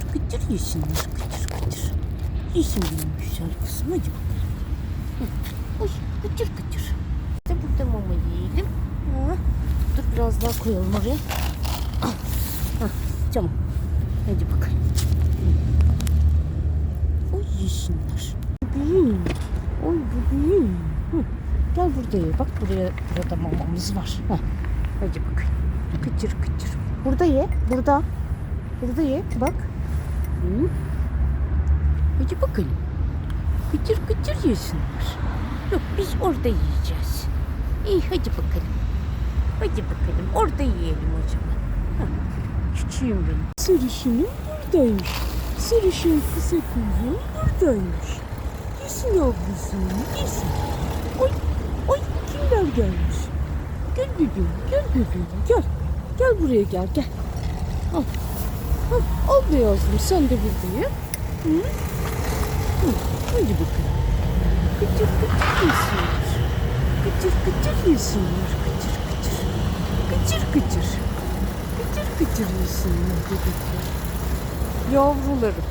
Kıtır kıtır yesinler kıtır kıtır. Yesin benim güzel kızım hadi bakalım. Hı. Uy kıtır kıtır. İşte burada mama yiyelim. Ha. Dur biraz daha koyalım oraya. Ah. Hah, Tamam. Hadi bakalım. Oy yesinler. Bebeğim. Oy bebeğim. Hı. Gel burada ye. Bak buraya burada mamamız var. Heh. Hadi bakayım. Kıtır kıtır. Burada ye. Burada. Burada ye. Bak. Hı. Hadi bakalım. Kıtır kıtır yesinler. Yok biz orada yiyeceğiz. İyi hadi bakalım. Hadi bakalım orada yiyelim o zaman. Küçüğüm benim. Sarışınım buradaymış. Sarışın kısa kuyruğum buradaymış. Yesin ablası yesin. Oy, oy kimler gelmiş? Gel bebeğim, gel bebeğim, gel. Gel buraya gel, gel. Al. Al beyazlım, sen de burada ye. Hı? Hı, hadi bakalım. Kıtır kıtır yesinler. Kıtır kıtır yesinler, kıtır kıtır. Kıtır kıtır. Kıtır kıtır yesinler. Yavrularım.